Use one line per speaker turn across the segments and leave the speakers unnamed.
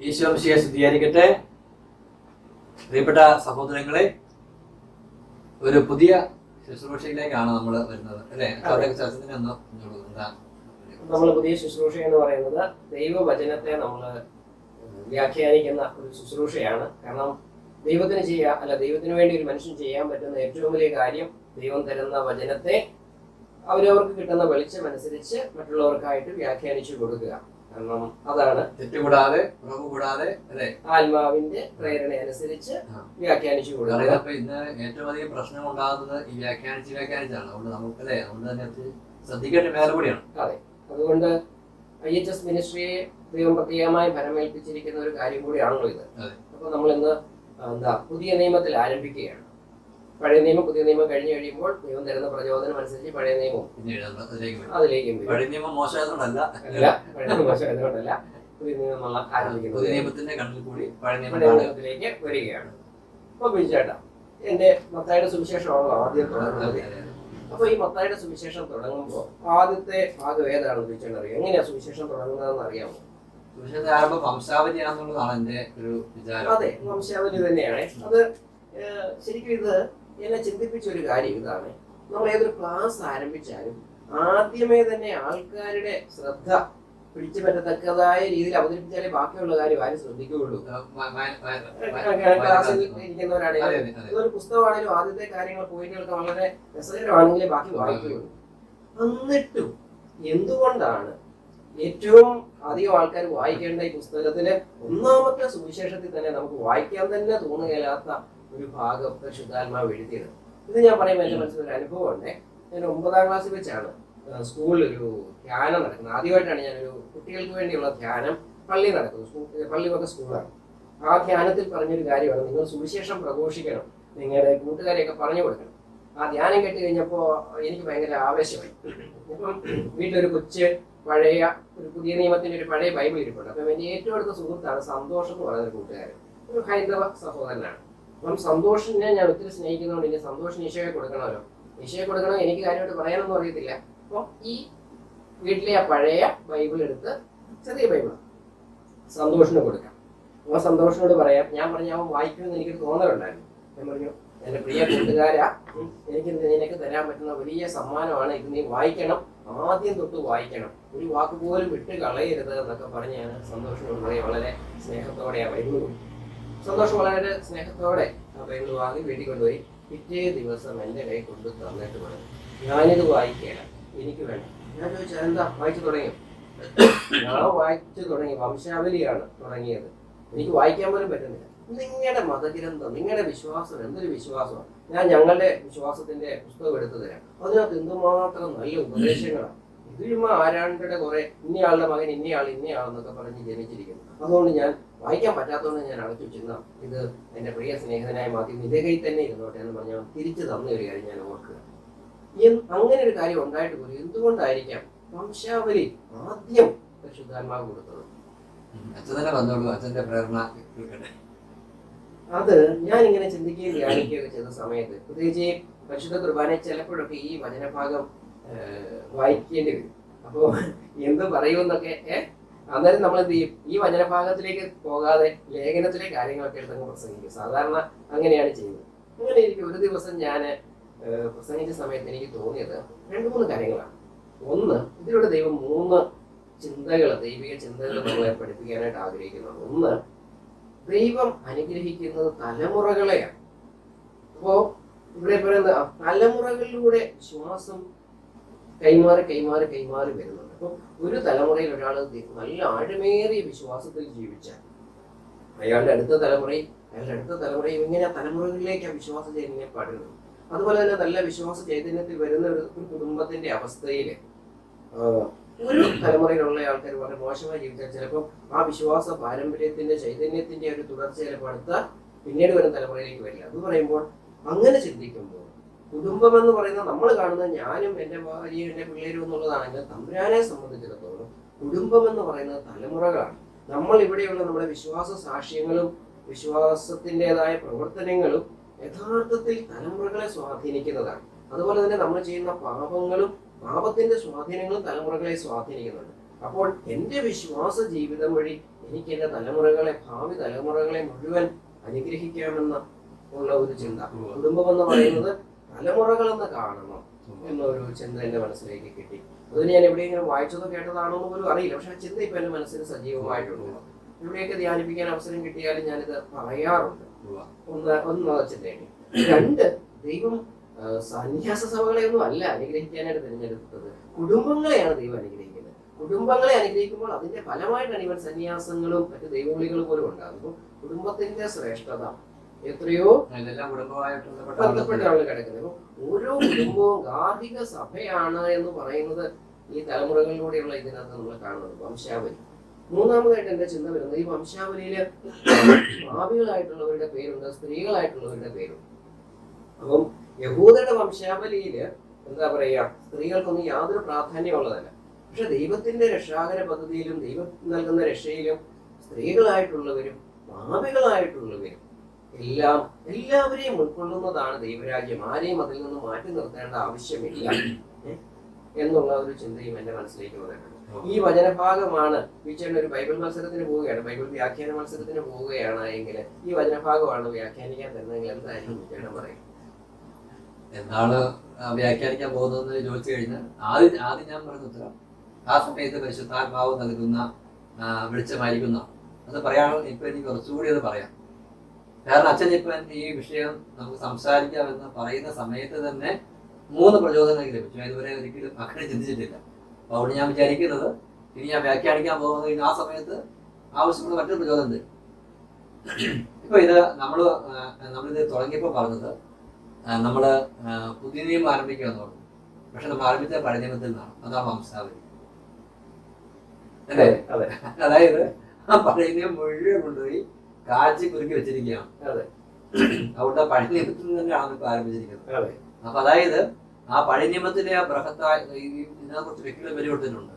ഈശോ മിശിയെ സ്തുതിയായിരിക്കട്ടെ. പ്രിയപ്പെട്ട സഹോദരങ്ങളെ ഒരു പുതിയ ശുശ്രൂഷയിലേക്കാണ് നമ്മൾ വരുന്നത് അല്ലേ?
നമ്മൾ പുതിയ ശുശ്രൂഷ എന്ന് പറയുന്നത് ദൈവവചനത്തെ നമ്മൾ വ്യാഖ്യാനിക്കുന്ന ഒരു ശുശ്രൂഷയാണ്. കാരണം ദൈവത്തിന് ചെയ്യാ അല്ല ദൈവത്തിന് വേണ്ടി ഒരു മനുഷ്യൻ ചെയ്യാൻ പറ്റുന്ന ഏറ്റവും വലിയ കാര്യം ദൈവം തരുന്ന വചനത്തെ അവരവർക്ക് കിട്ടുന്ന വെളിച്ചം അനുസരിച്ച് മറ്റുള്ളവർക്കായിട്ട് വ്യാഖ്യാനിച്ചു കൊടുക്കുക. കാരണം അതാണ്
തെറ്റുകൂടാതെ കുറവ് കൂടാതെ അല്ലേ?
ആത്മാവിന്റെ പ്രേരണ അനുസരിച്ച് വ്യാഖ്യാനിച്ചു കൊടുക്കുക.
അപ്പൊ ഇന്ന് ഏറ്റവും അധികം പ്രശ്നം ഉണ്ടാകുന്നത് ഈ വ്യാഖ്യാനിച്ച് വ്യാഖ്യാനിച്ചാണ്. അതുകൊണ്ട് നമുക്ക് അല്ലേ അതുകൊണ്ട് തന്നെ അത് ശ്രദ്ധിക്കേണ്ട വേറെ കൂടിയാണ്. അതെ.
അതുകൊണ്ട് ഐ എച്ച് എസ് മിനിസ്ട്രിയെ ദൈവം പ്രത്യേകമായി ഫലമേൽപ്പിച്ചിരിക്കുന്ന ഒരു കാര്യം കൂടിയാണല്ലോ ഇത്.
അതെ.
അപ്പൊ നമ്മൾ ഇന്ന് എന്താ പുതിയ നിയമത്തിൽ ആരംഭിക്കുകയാണ്. പഴയ നിയമം പുതിയ നിയമം കഴിഞ്ഞു കഴിയുമ്പോൾ ദൈവം തരുന്ന പ്രചോദനം അനുസരിച്ച് പഴയ
നമ്മൾ അതിലേക്ക് പഴയ നിയമം മോശമായതുകൊണ്ടല്ല.
അല്ല പഴയ നിയമം മോശമായതുകൊണ്ടല്ല. പുതിയ നിയമം നമ്മൾ
പുതിയ നിയമത്തിന്റെ കണ്ണിൽ കൂടി പഴയ നിയമം
നിയമത്തിലേക്ക് വരികയാണ്. അപ്പൊ ബിജുചേട്ടാ എന്റെ മത്തായുടെ സുവിശേഷമാണല്ലോ ആദ്യം തുടങ്ങുന്നത്. അപ്പൊ ഈ മത്തായുടെ സുവിശേഷം തുടങ്ങുമ്പോൾ ആദ്യത്തെ ഭാഗം ഏതാണെന്ന് ബിജുചേട്ടൻ അറിയാം? എങ്ങനെയാ സുവിശേഷം തുടങ്ങുന്നതെന്ന് അറിയാമോ?
സുവിശേഷത്തെ ആരംഭം വംശാവലിയാണെന്നുള്ളതാണ് എന്റെ ഒരു വിചാരം.
അതെ വംശാവലി തന്നെയാണ്. അത് ശരിക്കും ഇത് എന്നെ ചിന്തിപ്പിച്ച ഒരു കാര്യം ഇതാണ്. നമ്മൾ ഏതൊരു ക്ലാസ് ആരംഭിച്ചാലും ആദ്യമേ തന്നെ ആൾക്കാരുടെ ശ്രദ്ധ പിടിച്ചു പറ്റത്തക്കതായ രീതിയിൽ അവതരിപ്പിച്ചാലേ ബാക്കിയുള്ള കാര്യം ആരും ശ്രദ്ധിക്കുകയുള്ളൂ. ക്ലാസ്സിൽ
ഇരിക്കുന്നവരാണെങ്കിൽ
ഇരിക്കുന്നവരാണെങ്കിലും. ഇതൊരു പുസ്തകമാണെങ്കിലും ആദ്യത്തെ കാര്യങ്ങൾ പോയിന്റുകൾക്ക് വളരെ രസകരമാണെങ്കിലേ ബാക്കി വായിക്കുകയുള്ളൂ എന്നിട്ടും എന്തുകൊണ്ടാണ് ഏറ്റവും അധികം ആൾക്കാർ വായിക്കേണ്ട ഈ പുസ്തകത്തിലെ ഒന്നാമത്തെ സുവിശേഷത്തിൽ തന്നെ നമുക്ക് വായിക്കാൻ തന്നെ തോന്നുകയില്ലാത്ത ഒരു ഭാഗം പരിശുദ്ധാത്മാവ് എഴുതിയത്. ഇത് ഞാൻ പറയുമ്പോൾ എന്റെ മനസ്സിൽ ഒരു അനുഭവം ഉണ്ട് ഞാൻ ഒമ്പതാം ക്ലാസ്സിൽ വെച്ചാണ് സ്കൂളിൽ ഒരു ധ്യാനം നടക്കുന്നത്. ആദ്യമായിട്ടാണ് ഞാനൊരു കുട്ടികൾക്ക് വേണ്ടിയുള്ള ധ്യാനം പള്ളി നടക്കുന്നത്. പള്ളി പള്ളിയൊക്കെ സ്കൂളാണ്. ആ ധ്യാനത്തിൽ പറഞ്ഞൊരു കാര്യമാണ് നിങ്ങൾ സുവിശേഷം പ്രഘോഷിക്കണം. നിങ്ങളുടെ കൂട്ടുകാരെയൊക്കെ പറഞ്ഞു കൊടുക്കണം. ആ ധ്യാനം കേട്ട് കഴിഞ്ഞപ്പോൾ എനിക്ക് ഭയങ്കര ആവേശമായി. ഇപ്പം വീട്ടിലൊരു കൊച്ച് പഴയ ഒരു പുതിയ നിയമത്തിന്റെ ഒരു പഴയ ബൈബിൾ ഇരിപ്പുണ്ട്. അപ്പം എന്റെ ഏറ്റവും അടുത്ത സുഹൃത്താണ് സന്തോഷം എന്ന് പറയുന്ന ഒരു കൂട്ടുകാരൻ. ഒരു ഹൈന്ദവ സഹോദരനാണ്. അപ്പം സന്തോഷിനെ ഞാൻ ഒത്തിരി സ്നേഹിക്കുന്നതുകൊണ്ട് ഇനി സന്തോഷിന് ഈശോയെ കൊടുക്കണമല്ലോ. ഈശോയെ കൊടുക്കണം എനിക്ക് കാര്യമായിട്ട് പറയാനൊന്നും അറിയത്തില്ല. അപ്പോൾ ഈ വീട്ടിലെ ആ പഴയ ബൈബിൾ എടുത്ത് ചെറിയ ബൈബിൾ സന്തോഷിന് കൊടുക്കാം. അപ്പോൾ സന്തോഷിനോട് പറയാം ഞാൻ പറഞ്ഞ അവൻ വായിക്കുമെന്ന് എനിക്ക് തോന്നലുണ്ടായിരുന്നു. ഞാൻ പറഞ്ഞു എന്റെ പ്രിയ കൂട്ടുകാരാ എനിക്ക് നിനക്ക് തരാൻ പറ്റുന്ന വലിയ സമ്മാനമാണ് ഇത് നീ വായിക്കണം ആദ്യം തൊട്ട് വായിക്കണം. ഒരു വാക്ക് പോലും വിട്ട് കളയരുത് എന്നൊക്കെ പറഞ്ഞ് ഞാൻ പറയും. വളരെ സ്നേഹത്തോടെ ആ ബൈബിൾ. സന്തോഷം വളരെ സ്നേഹത്തോടെ ആ വാങ്ങി വീട്ടിൽ കൊണ്ടുപോയി. പിറ്റേ ദിവസം എന്റെ കൈ കൊണ്ടു തന്നിട്ട് പറഞ്ഞു ഞാനിത് വായിക്കുകയില്ല എനിക്ക് വേണ്ട. ഞാൻ ചോദിച്ചാൽ എന്താ വായിച്ചു തുടങ്ങി ഞാൻ വായിച്ചു തുടങ്ങി വംശാവലിയാണ് തുടങ്ങിയത്. എനിക്ക് വായിക്കാൻ പോലും പറ്റുന്നില്ല. നിങ്ങളുടെ മതഗ്രന്ഥം നിങ്ങളുടെ വിശ്വാസം എന്തൊരു വിശ്വാസമാണ്? ഞാൻ ഞങ്ങളുടെ വിശ്വാസത്തിന്റെ പുസ്തകം എടുത്തു തരാം. അതിനകത്ത് എന്തുമാത്രം നല്ല ഉപദേശങ്ങളാണ്. ഇതിലുമ ആരാണ്ടുടെ കുറെ ഇന്നയാളുടെ മകൻ ഇന്നയാൾ എന്നൊക്കെ പറഞ്ഞ് ജനിച്ചിരിക്കുന്നു. അതുകൊണ്ട് ഞാൻ വായിക്കാൻ പറ്റാത്തതുകൊണ്ട് ഞാൻ അടച്ചു വെച്ചിരുന്ന ഇത് എന്റെ പ്രിയ സ്നേഹിതനായ നിന്റെ കയ്യിൽ തന്നെ ഇരുന്നോട്ടെ എന്ന് പറഞ്ഞാൽ തിരിച്ചു തന്ന ഒരു കാര്യം ഞാൻ ഓർക്കുക. അങ്ങനെ ഒരു കാര്യം ഉണ്ടായിട്ട് പോലും എന്തുകൊണ്ടായിരിക്കാം വംശാവലി ആദ്യം പരിശുദ്ധാത്മാവ് കൊടുത്തത്?
അച്ഛനെ വന്നോളൂ അച്ഛന്റെ പ്രേരണ
അത് ഞാൻ ഇങ്ങനെ ചിന്തിക്കുകയും ധ്യാനിക്കുകയൊക്കെ ചെയ്ത സമയത്ത് പ്രത്യേകിച്ച് ഈ പരിശുദ്ധ കുർബാന ചിലപ്പോഴൊക്കെ ഈ വചനഭാഗം വായിക്കേണ്ടി വരും. അപ്പോൾ എന്ത് പറയുമെന്നൊക്കെ ഏഹ് അന്നേരം നമ്മൾ എന്ത് ചെയ്യും? ഈ വചനഭാഗത്തിലേക്ക് പോകാതെ ലേഖനത്തിലെ കാര്യങ്ങളൊക്കെ എടുത്തങ്ങ് പ്രസംഗിക്കും. സാധാരണ അങ്ങനെയാണ് ചെയ്യുന്നത്. അങ്ങനെ എനിക്ക് ഒരു ദിവസം ഞാൻ പ്രസംഗിച്ച സമയത്ത് എനിക്ക് തോന്നിയത് രണ്ട് മൂന്ന് കാര്യങ്ങളാണ്. ഒന്ന് ഇതിലൂടെ ദൈവം മൂന്ന് ചിന്തകൾ ദൈവിക ചിന്തകൾ നമ്മളെ പഠിപ്പിക്കാനായിട്ട് ആഗ്രഹിക്കുന്നുണ്ട്. ഒന്ന് ദൈവം അനുഗ്രഹിക്കുന്നത് തലമുറകളെയാണ്. അപ്പോ ഇവിടെ പറയുന്നത് തലമുറകളിലൂടെ ശ്വാസം കൈമാറി കൈമാറി കൈമാറി വരുന്നുണ്ട്. അപ്പൊ ഒരു തലമുറയിൽ ഒരാൾ നല്ല ആഴമേറിയ വിശ്വാസത്തിൽ ജീവിച്ചാൽ അയാളുടെ അടുത്ത തലമുറയും അയാളുടെ അടുത്ത തലമുറയും ഇങ്ങനെ തലമുറകളിലേക്ക് ആ വിശ്വാസ ചൈതന്യം പടരുന്നു. അതുപോലെ തന്നെ നല്ല വിശ്വാസ ചൈതന്യത്തിൽ വരുന്ന ഒരു കുടുംബത്തിന്റെ അവസ്ഥയിൽ ഒരു തലമുറയിലുള്ള ആൾക്കാർ വളരെ മോശമായി ജീവിച്ചാൽ ചിലപ്പോൾ ആ വിശ്വാസ പാരമ്പര്യത്തിന്റെ ചൈതന്യത്തിന്റെ ഒരു തുടർച്ച ചിലപ്പോൾ അടുത്ത പിന്നീട് വരുന്ന തലമുറയിലേക്ക് വരില്ല. അത് പറയുമ്പോൾ അങ്ങനെ ചിന്തിക്കുമ്പോൾ കുടുംബം എന്ന് പറയുന്നത് നമ്മൾ കാണുന്ന ഞാനും എന്റെ ഭാര്യയും എന്റെ പിള്ളേരും എന്നുള്ളതാണെങ്കിൽ തമ്പുരാനെ സംബന്ധിച്ചിടത്തോളം കുടുംബം എന്ന് പറയുന്നത് തലമുറകളാണ്. നമ്മൾ ഇവിടെയുള്ള നമ്മുടെ വിശ്വാസ സാക്ഷ്യങ്ങളും വിശ്വാസത്തിന്റെതായ പ്രവർത്തനങ്ങളും യഥാർത്ഥത്തിൽ തലമുറകളെ സ്വാധീനിക്കുന്നതാണ്. അതുപോലെ തന്നെ നമ്മൾ ചെയ്യുന്ന പാപങ്ങളും പാപത്തിന്റെ സ്വാധീനങ്ങളും തലമുറകളെ സ്വാധീനിക്കുന്നുണ്ട്. അപ്പോൾ എന്റെ വിശ്വാസ ജീവിതം വഴി എനിക്ക് എന്റെ തലമുറകളെ ഭാവി തലമുറകളെ മുഴുവൻ അനുഗ്രഹിക്കാമെന്ന ഉള്ള ഒരു ചിന്ത. കുടുംബം എന്ന് പറയുന്നത് തലമുറകളെന്ന് കാണണം എന്നൊരു ചിന്ത എന്റെ മനസ്സിലേക്ക് കിട്ടി. അത് ഞാൻ എവിടെയെങ്കിലും വായിച്ചതോ കേട്ടതാണോ എന്ന് പോലും അറിയില്ല. പക്ഷെ ആ ചിന്ത ഇപ്പൊ എന്റെ മനസ്സിൽ സജീവമായിട്ടുണ്ട്. എവിടെയൊക്കെ ധ്യാനിപ്പിക്കാൻ അവസരം കിട്ടിയാലും ഞാനിത് പറയാറുണ്ട്. ഒന്ന് ഒന്ന് ചിന്തയാണ്. രണ്ട് ദൈവം സന്യാസ സഭകളെ ഒന്നും അല്ല അനുഗ്രഹിക്കാനായിട്ട് തിരഞ്ഞെടുത്തത്. കുടുംബങ്ങളെയാണ് ദൈവം അനുഗ്രഹിക്കുന്നത്. കുടുംബങ്ങളെ അനുഗ്രഹിക്കുമ്പോൾ അതിന്റെ ഫലമായിട്ടാണ് ഇവൻ സന്യാസങ്ങളും മറ്റ് ദൈവവിളികളും പോലും ഉണ്ടാകുമ്പോൾ കുടുംബത്തിന്റെ ശ്രേഷ്ഠത എത്രയോ
ബന്ധപ്പെട്ട ആളുകൾ.
കിടക്കുന്നത്. അപ്പൊ ഓരോ കുടുംബവും ഗാർഹിക സഭയാണ് എന്ന് പറയുന്നത് ഈ തലമുറകളിലൂടെയുള്ള ഇതിനകത്ത് നമ്മൾ കാണുന്നത്. വംശാവലി. മൂന്നാമതായിട്ട് എന്റെ ചിന്ത വരുന്നത് ഈ വംശാവലിയിൽ ഭാവികളായിട്ടുള്ളവരുടെ പേരുണ്ട് സ്ത്രീകളായിട്ടുള്ളവരുടെ പേരുണ്ട്. അപ്പം യഹൂദരുടെ വംശാവലിയിൽ എന്താ പറയാ സ്ത്രീകൾക്കൊന്നും യാതൊരു പ്രാധാന്യമുള്ളതല്ല. പക്ഷെ ദൈവത്തിന്റെ രക്ഷാകര പദ്ധതിയിലും ദൈവം നൽകുന്ന രക്ഷയിലും സ്ത്രീകളായിട്ടുള്ളവരും ഭാവികളായിട്ടുള്ളവരും എല്ലാം എല്ലാവരെയും ഉൾക്കൊള്ളുന്നതാണ് ദൈവരാജ്യം. ആരെയും അതിൽ നിന്ന് മാറ്റി നിർത്തേണ്ട ആവശ്യമില്ല? എന്നുള്ള ഒരു ചിന്തയും എന്റെ മനസ്സിലേക്ക് വന്നിട്ടുണ്ട്. ഈ വചനഭാഗമാണ് വിച്ചേണ്ട ഒരു ബൈബിൾ മത്സരത്തിന് പോവുകയാണ്. ബൈബിൾ വ്യാഖ്യാന മത്സരത്തിന് പോവുകയാണ് എങ്കിൽ ഈ വചനഭാഗമാണ് വ്യാഖ്യാനിക്കാൻ തരുന്നതെങ്കിൽ എന്തായിരിക്കും വിച്ചേണ്ട പറയും
എന്താണ് വ്യാഖ്യാനിക്കാൻ പോകുന്നതെന്ന് ചോദിച്ചു കഴിഞ്ഞാൽ ആദ്യം ആദ്യം ഞാൻ പറഞ്ഞ ഉത്തരം ആ സമയത്ത് പരിശുദ്ധാത്മാവ് നൽകുന്ന വെളിച്ചമായിരിക്കുന്ന. അത് പറയാനുള്ള ഇപ്പൊ എനിക്ക് കുറച്ചുകൂടി അത് പറയാം. കാരണം അച്ഛൻ ഇപ്പം ഈ വിഷയം നമുക്ക് സംസാരിക്കാമെന്ന് പറയുന്ന സമയത്ത് തന്നെ മൂന്ന് പ്രചോദനങ്ങൾ ലഭിച്ചു. അതുവരെ ഇതുവരെ ഒരിക്കലും അങ്ങനെ ചിന്തിച്ചിട്ടില്ല. അവിടെ ഞാൻ വിചാരിക്കുന്നത് ഇനി ഞാൻ വ്യാഖ്യാനിക്കാൻ പോകുന്നത് ആ സമയത്ത് ആവശ്യമുള്ള മറ്റൊരു പ്രചോദനം തരും. ഇപ്പൊ ഇത് നമ്മൾ നമ്മളിത് തുടങ്ങിയപ്പോൾ പറഞ്ഞത് നമ്മൾ പുതിയ നിയമം പറഞ്ഞു പക്ഷെ നമ്മൾ ആരംഭിച്ച പഴയ നിയമത്തിൽ നിന്നാണ്. അതാ വംശാവലി അല്ലേ?
അതെ.
അതായത് ആ പഴയ നിയമം മുഴുവൻ കൊണ്ടുപോയി കാച്ചി കുരുക്കി വെച്ചിരിക്കുകയാണ്. അതുകൊണ്ട് പഴയ നിയമത്തിൽ തന്നെയാണ് ഇപ്പൊ ആരംഭിച്ചിരിക്കുന്നത്. അപ്പൊ അതായത് ആ പഴയ നിയമത്തിലെ ആ ബൃഹത്തായ ഇതിനെ കുറിച്ച് വ്യക്തികൾ പേര് കൊടുത്തിട്ടുണ്ട്.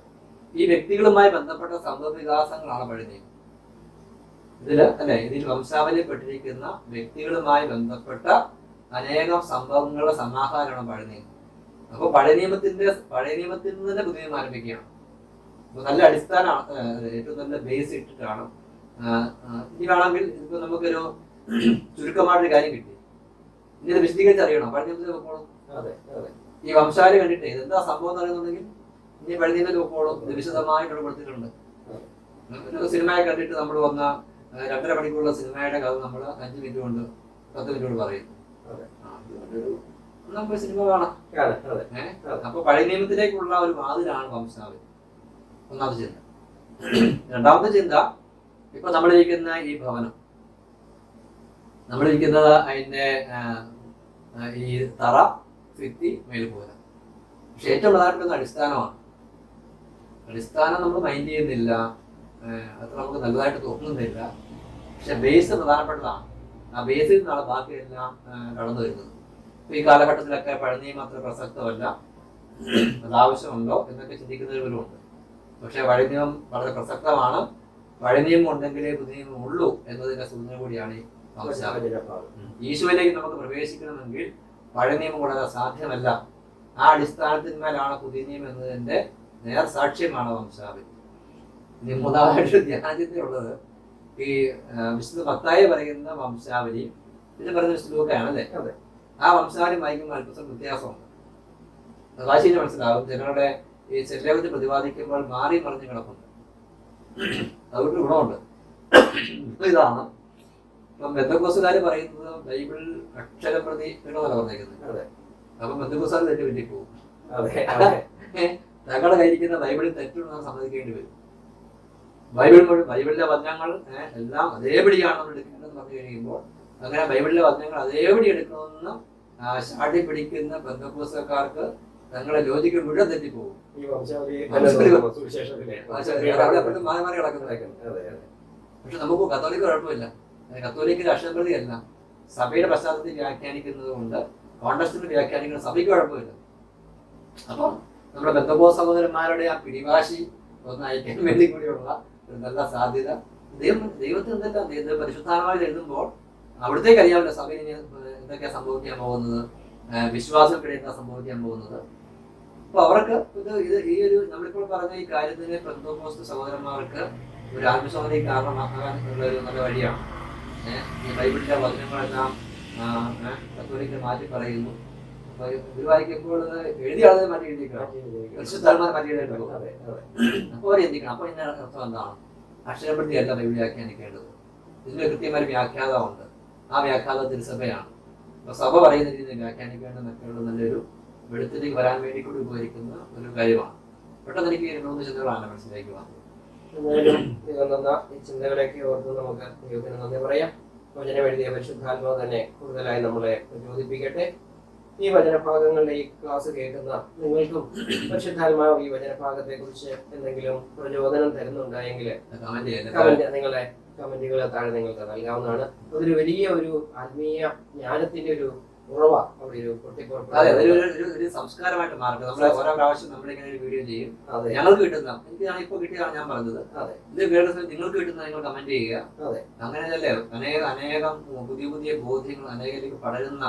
ഈ വ്യക്തികളുമായി ബന്ധപ്പെട്ട സംഭവ വികാസങ്ങളാണ് പഴയ നിയമം. ഇതിൽ അല്ലെ ഇതിൽ വംശാവലിപ്പെട്ടിരിക്കുന്ന വ്യക്തികളുമായി ബന്ധപ്പെട്ട അനേകം സംഭവങ്ങളുടെ സമാഹാരമാണ് പഴയ നിയമം. അപ്പൊ പഴയ നിയമത്തിന്റെ പഴയ നിയമത്തിൽ നിന്ന് തന്നെ പുതിയ ആരംഭിക്കുകയാണ്. അപ്പൊ നല്ല അടിസ്ഥാന ഏറ്റവും നല്ല ബേസ് ഇട്ടിട്ടാണ് ഇനി വേണമെങ്കിൽ ഇപ്പൊ നമുക്കൊരു ചുരുക്കമായിട്ടൊരു കാര്യം കിട്ടി. ഇനി ഇത് വിശദീകരിച്ച് അറിയണം? പഴയ നിയമത്തിൽ
അതെ
ഈ വംശാവലി കണ്ടിട്ട് ഇതെന്താ സംഭവം എന്ന് അറിയുന്നുണ്ടെങ്കിൽ ഇനി പഴുതിന്റെ നോക്കോളും ഇത് വിശദമായിട്ട് കൊടുത്തിട്ടുണ്ട്. ഒരു സിനിമയെ കണ്ടിട്ട് നമ്മൾ വന്ന രണ്ടര മണിക്കൂറുള്ള സിനിമയുടെ കഥ നമ്മൾ അഞ്ച് മിനിറ്റ് കൊണ്ട് പത്ത് മിനിറ്റ് കൊണ്ട് പറയും. നമുക്ക് സിനിമ കാണാം. അപ്പൊ പഴയ നിയമത്തിലേക്കുള്ള ഒരു വാതിലാണ് വംശാവലി. ഒന്നാമത്തെ ചിന്ത. രണ്ടാമത്തെ ചിന്ത ഇപ്പൊ നമ്മളിരിക്കുന്ന ഈ ഭവനം നമ്മളിരിക്കുന്നത് അതിന്റെ ഈ തറ ഭിത്തി മേൽക്കൂര പക്ഷെ ഏറ്റവും പ്രധാനപ്പെട്ട അടിസ്ഥാനമാണ്. അടിസ്ഥാനം നമ്മൾ മൈൻഡ് ചെയ്യുന്നില്ല അത്ര നമുക്ക് നല്ലതായിട്ട് തോന്നുന്നില്ല. പക്ഷെ ബേസ് പ്രധാനപ്പെട്ടതാണ്. ആ ബേസിൽ നിന്നാണ് ബാക്കിയെല്ലാം കടന്നു വരുന്നത്. ഇപ്പൊ ഈ കാലഘട്ടത്തിലൊക്കെ പഴനിയും അത്ര പ്രസക്തമല്ല. അത് ആവശ്യമുണ്ടോ എന്നൊക്കെ ചിന്തിക്കുന്നവരുമുണ്ട് പക്ഷെ വഴിനിയം വളരെ പ്രസക്തമാണ്. പഴനിയം ഉണ്ടെങ്കിലേ പുതിയം ഉള്ളൂ എന്നതിന്റെ സൂചന കൂടിയാണ് ഈശോയിലേക്ക് നമുക്ക് പ്രവേശിക്കണമെങ്കിൽ പഴയ നിയമം കൂടാതെ സാധ്യമല്ല. ആ അടിസ്ഥാനത്തിന്മേലാണ് പുതിയ നിയമം എന്നതിന്റെ നേർ സാക്ഷ്യമാണ് വംശാവലി. ഇനി മൂന്നാമതായിട്ട് ധ്യാനചിന്തയുള്ളത് ഈ വിശുദ്ധ മത്തായി പറയുന്ന വംശാവലി പിന്നെ പറയുന്ന വിശുദ്ധ ലൂക്കയാണ് അല്ലേ. ആ വംശാവലി വായിക്കുമ്പോൾ അല്പം വ്യത്യാസമുണ്ട്. പ്രകാശിന് മനസ്സിലാവും ജനങ്ങളുടെ ഈ ചെല്ലവത്തിൽ പ്രതിപാദിക്കുമ്പോൾ മാറി മറിഞ്ഞ് കിടപ്പുണ്ട് അതുകൊണ്ട് ഗുണമുണ്ട്. ഇതാണ്. ഇപ്പം ബന്ധക്കോസുകാർ പറയുന്നത് ബൈബിൾ അക്ഷരപ്രതി എന്നല്ല പറഞ്ഞേക്കുന്നത്.
അതെ.
അപ്പം ബന്ധക്കോസുകാർ തെറ്റ് പറ്റിപ്പോകും
അതെ അതെ.
തങ്ങളുടെ കയ്യിരിക്കുന്ന ബൈബിളിൽ തെറ്റുണ്ടെന്ന് സമ്മതിക്കേണ്ടി വരും. ബൈബിൾ മുഴുവൻ ബൈബിളിലെ വചനങ്ങൾ എല്ലാം അതേപടിയാണ് നമ്മൾ എടുക്കേണ്ടതെന്ന് പറഞ്ഞു കഴിയുമ്പോൾ അങ്ങനെ ബൈബിളിലെ വചനങ്ങൾ അതേപടി എടുക്കണമെന്ന് ചാടി പിടിക്കുന്ന ബന്ധക്കോസുകാർക്ക് തങ്ങളെ ലോജിക്ക് മുഴുവൻ തെറ്റിപ്പോകും. മാറി മാറി കിടക്കുന്നതൊക്കെ പക്ഷെ നമുക്ക് കത്തോലിക്ക് കുഴപ്പമില്ല. കത്തോലിക്കിന്റെ അക്ഷരപ്രതിയല്ല. സഭയുടെ പശ്ചാത്തലത്തിൽ വ്യാഖ്യാനിക്കുന്നത് കൊണ്ട് കോൺഗ്രസിന്റെ വ്യാഖ്യാനിക്കുന്ന സഭയ്ക്ക് കുഴപ്പമില്ല. അപ്പം നമ്മുടെ ബന്ധബോ സഹോദരന്മാരുടെ ആ പിടിവാശി ഒന്ന് അയക്കാൻ വേണ്ടി കൂടിയുള്ള ഒരു നല്ല സാധ്യത. ദൈവം ദൈവത്തിൽ എന്തെല്ലാം ദൈവം പരിശുദ്ധാനമായി എഴുതുമ്പോൾ അവിടത്തേക്ക് അറിയാമല്ലോ സഭയിൽ എന്തൊക്കെയാണ് എന്തൊക്കെയാ സംഭവിക്കാൻ പോകുന്നത്. വിശ്വാസം കഴിയുന്ന സംഭവിക്കാൻ പോകുന്നത്. അപ്പൊ അവർക്ക് ഇത് ഇത് ഈ ഒരു നമ്മളിപ്പോൾ പറഞ്ഞ ഈ കാര്യത്തിന് പെന്തോമോസ്ത് സഹോദരന്മാർക്ക് ഒരു ആത്മസമതി കാരണമാക്കാൻ ഉള്ള ഒരു നല്ല വഴിയാണ്. ഏഹ് ഈ ബൈബിളിന്റെ വചനങ്ങളെല്ലാം കത്തോലിക്കൽ മാറ്റി പറയുന്നു. അപ്പൊ ഇത് എഴുതിയ ആളുകൾ മാറ്റി എഴുതിക്കണം പരിശുദ്ധാത്മാർ മാറ്റി
എഴുതിയിട്ടുള്ളൂ
അപ്പോൾ അവർ എന്തിക്കണം അപ്പൊ ഇതിന്റെ അർത്ഥം എന്താണ്? അക്ഷരപ്പെടുത്തിയല്ല ബൈബിൾ വ്യാഖ്യാനിക്കേണ്ടത്. ഇതിന് കൃത്യമായ വ്യാഖ്യാതമുണ്ട് ആ വ്യാഖ്യാത തിരുസഭയാണ്. അപ്പൊ സഭ പറയുന്ന രീതിയിൽ വ്യാഖ്യാനിക്കേണ്ട മറ്റുള്ള നല്ലൊരു വെളുത്തിലേക്ക് വരാൻ വേണ്ടി കൂടി ഉപകരിക്കുന്ന ഒരു കാര്യമാണ്. പെട്ടെന്ന് എനിക്ക് ഈ രണ്ട് മൂന്ന് ചിന്തകളാണ് മനസ്സിലേക്ക് വന്നത്
എന്നാലും തന്ന ഈ ചിന്തകളെയൊക്കെ ഓർത്ത് നമുക്ക് ദൈവത്തിന് നന്ദി പറയാം. വചനം എഴുതിയ പരിശുദ്ധാത്മാവ് തന്നെ കൂടുതലായി നമ്മളെ പ്രചോദിപ്പിക്കട്ടെ. ഈ വചനഭാഗങ്ങളുടെ ഈ ക്ലാസ് കേൾക്കുന്ന നിങ്ങൾക്കും പരിശുദ്ധാത്മാവ് ഈ വചനഭാഗത്തെ കുറിച്ച് എന്തെങ്കിലും പ്രചോദനം തരുന്നുണ്ടായെങ്കിൽ
കമന്റ്
നിങ്ങളെ കമന്റുകൾ താഴെ നിങ്ങൾക്ക് നൽകാവുന്നതാണ്. അതൊരു വലിയ ഒരു ആത്മീയ ജ്ഞാനത്തിന്റെ ഒരു ഒരു
അതെ ഒരു- ഒരു ഒരു സംസ്കാരമായിട്ട് മാറട്ടെ. നമ്മൾ ഓരോ പ്രാവശ്യം നമ്മളിങ്ങനെ ഒരു വീഡിയോ ചെയ്യും. ഞങ്ങൾക്ക് കിട്ടുന്ന എനിക്ക് ഇപ്പോൾ കിട്ടിയതാണ് ഞാൻ പറഞ്ഞത്. ഇത് സമയത്ത് നിങ്ങൾക്ക് കിട്ടുന്ന നിങ്ങൾ കമന്റ് ചെയ്യുക.
അതെ.
അങ്ങനെയല്ലേ? അനേകം അനേകം പുതിയ പുതിയ ബോധ്യങ്ങൾ അനേകത്തിലേക്ക് പടരുന്ന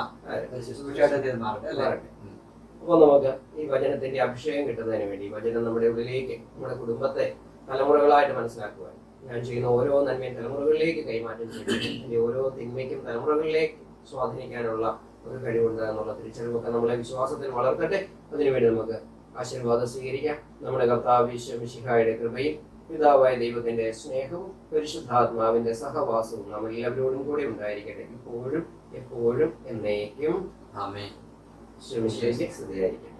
ഒരു ശുശ്രൂഷയായിട്ട് ഇത് മാറട്ടെ അല്ലേ?
അപ്പോൾ നമുക്ക് ഈ വചനത്തിന്റെ അഭിഷേകം കിട്ടുന്നതിന് വേണ്ടി വചനം നമ്മുടെ ഉള്ളിലേക്ക് നമ്മുടെ കുടുംബത്തെ തലമുറകളായിട്ട് മനസ്സിലാക്കുവാൻ ഞാൻ ചെയ്യുന്ന ഓരോ നന്മയും തലമുറകളിലേക്ക് കൈമാറ്റം വേണ്ടി ഓരോ തിന്മയ്ക്കും തലമുറകളിലേക്ക് സ്വാധീനിക്കാനുള്ള ഒരു കഴിവുണ്ട് എന്നുള്ള തിരിച്ചറിവൊക്കെ നമ്മളെ വിശ്വാസത്തിൽ വളർത്തട്ടെ. അതിനുവേണ്ടി നമുക്ക് ആശീർവാദം സ്വീകരിക്കാം. നമ്മുടെ കർത്താവ് വിശ്വമിശിഹായുടെ കൃപയും പിതാവായ ദൈവത്തിന്റെ സ്നേഹവും പരിശുദ്ധാത്മാവിന്റെ സഹവാസവും നമ്മൾ എല്ലാവരോടും കൂടി ഉണ്ടായിരിക്കട്ടെ. ഇപ്പോഴും എപ്പോഴും എന്നേക്കും.
ആമേ
ശ്രമിച്ചു സ്തുതിയായിരിക്കും